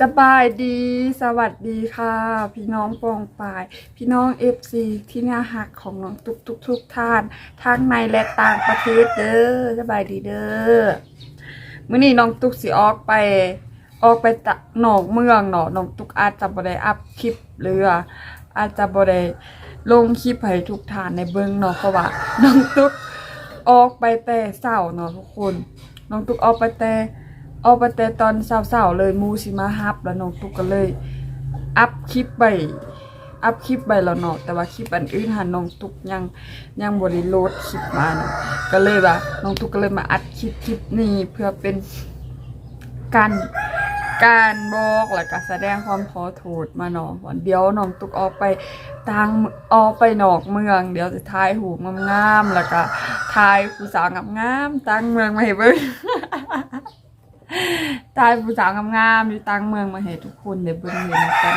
สบายดี สวัสดีค่ะ พี่น้องปองปาย พี่น้องเอฟซีที่น่าหักของน้องทุกทุกทุกท่านทั้งในและต่างประเทศเด้อสบายดีเด้อมื้อนี้น้องตุกสิออกไป ออกไปตะนอกเมืองเนาะน้องตุกอาจจะบ่ได้อัพคลิปหรือ อาจจะบ่ได้ลงคลิปให้ทุกท่านในเบิ่งเนาะเพราะว่าน้องตุกออกไปแต่เช้าเนาะทุกคน น้องตุกออกไปแต่ ออกไปแต่ตอนเช้าๆเลยมูสิมาฮับแล้วน้องตุ๊กก็เลย อัพคลิปไปอัพคลิปไปแล้วเนาะแต่ว่าคลิปอันอื่นหันน้องตุ๊กยังยังบ่ได้โลดคลิปมาเนาะก็เลยว่าน้องตุ๊กก็เลยมาอัดคลิปคลิปนี้เพื่อเป็นการการบอกแล้วก็แสดงความขอโทษมาเนาะวันเดียวน้องตุ๊กออกไปทางออกไปนอกเมือง เดี๋ยวจะถ่ายหูงามๆแล้วก็ถ่ายผู้สาวงามๆตั้งเมืองมาให้เบิ่ง ถ่ายผู้สาวงามๆอยู่ตั้งเมืองมาให้ทุกคนได้เบิ่งเห็นกัน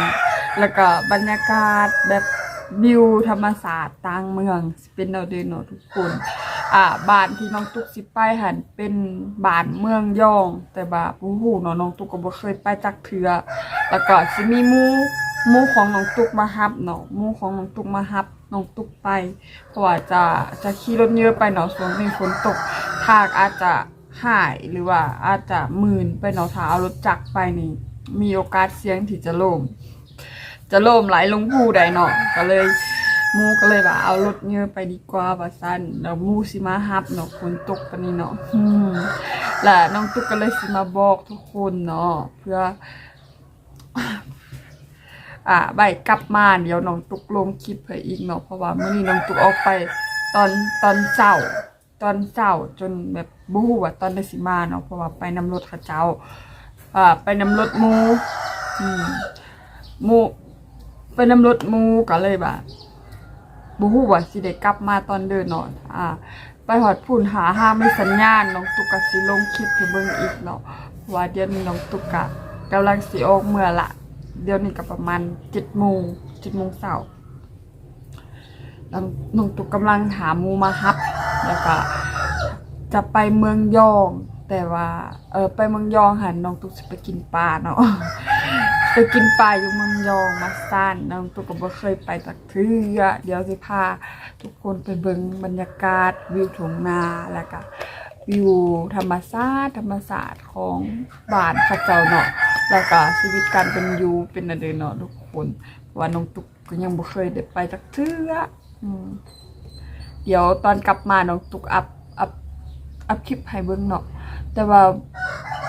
แล้วก็บรรยากาศแบบวิวธรรมศาสตร์ต่างเมืองเป็นแนวเดินเนาะทุกคน อ่าบ้านที่น้องตุ๊กสิไปหันเป็นบ้านเมืองยอง แต่ว่าบ่ฮู้เนาะน้องตุ๊กก็บ่เคยไปจักเทื่อแล้วก็สิมีหมูหมูของน้องตุ๊กมารับเนาะหมูของน้องตุ๊กมารับน้องตุ๊กไปเพราะว่าจะจะขี่รถเยอะไปเนาะช่วงนี้ฝนตกทางอาจจะ หายหรือว่าอาจจะหมื่นไปเนาะถ้าเอารถจักรไปนี่ มีโอกาสเสี่ยงที่จะล่มจะล่มไหลลงผู้ใดเนาะก็เลยมูก็เลยว่าเอารถเงือไปดีกว่าว่าซั่นแล้วมูสิมาฮับเนาะฝนตกปนนี้เนาะอืมและน้องตุ๊กก็เลยสิมาบอกทุกคนเนาะเพื่อ อ่าใบกลับมาเดี๋ยวน้องตุ๊กลงคลิปให้อีกเนาะเพราะว่าเมื้อนี้น้องตุ๊กออกไป ตอนตอนเช้า ตอนเช้าจนแบบบ่ฮู้ว่าตอนได้สิมาเนาะเพราะว่าไปนำรถเขาเจ้าอ่าไปนำรถหมูอืมหมูไปนำรถหมูก็เลยแบบบ่ฮู้ว่าสิได้กลับมาตอนเดินนาะอ่า ไปหอดพุ่นหาห้าไม่สัญญาณน้องตุกกะสิลงคลิปให้เบิ่งอีกเนาะว่าเดี๋ยวนี้น้องตุกกะกำลังสิออกเมื่อละ เดี๋ยวนี้ก็ประมาณ7โมง7โมงเช้าน้องน้องตุกกำลังหามูมาฮับ แล้วก็จะไปเมืองยอง แต่ว่า เออไปเมืองยองหันน้องตุ๊กจะไปกินปลาเนาะไปกินปลาอยู่เมืองยองมาซ่านน้องตุ๊กก็บ่เคยไปจักเทื่อเดี๋ยวสิพาทุกคนไปเบิ่งบรรยากาศวิวทุ่งนาแล้วก็วิวธรรมชาติธรรมศาสตร์ของบ้านเขาเจ้าเนาะแล้วก็ชีวิตการเป็นอยู่เป็นอะไรเนาะทุกคนว่าน้องตุ๊กก็ยังบ่เคยได้ไปจักเทื่ออืม เดี๋ยวตอนกลับมาน้องตุกอัพอัพอัพคลิปให้เบิ่งเนาะแต่ว่า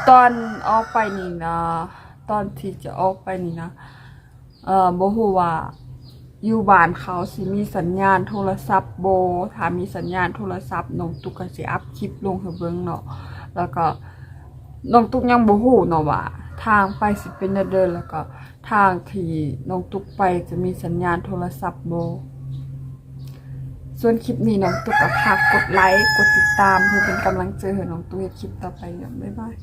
ตอนออกไปนี่นะ ตอนที่จะออกไปนี่นะ เอ่อบ่ฮู้ว่าอยู่บ้านเขาสิมีสัญญาณโทรศัพท์โบถ้ามีสัญญาณโทรศัพท์น้องตุกก็สิอัพคลิปลงให้เบิ่งเนาะแล้วก็น้องตุกยังบ่ฮู้เนาะว่าทางไปสิเป็นจั่งใดแล้วก็ทางที่น้องตุกไปจะมีสัญญาณโทรศัพท์โบ ส่วนคลิปนี้น้องตุ๊กก็ฝากกดไลค์ กดติดตามเพื่อเป็นกำลังใจให้น้องตุ๊กคลิปต่อไปอย่างบ๊ายบาย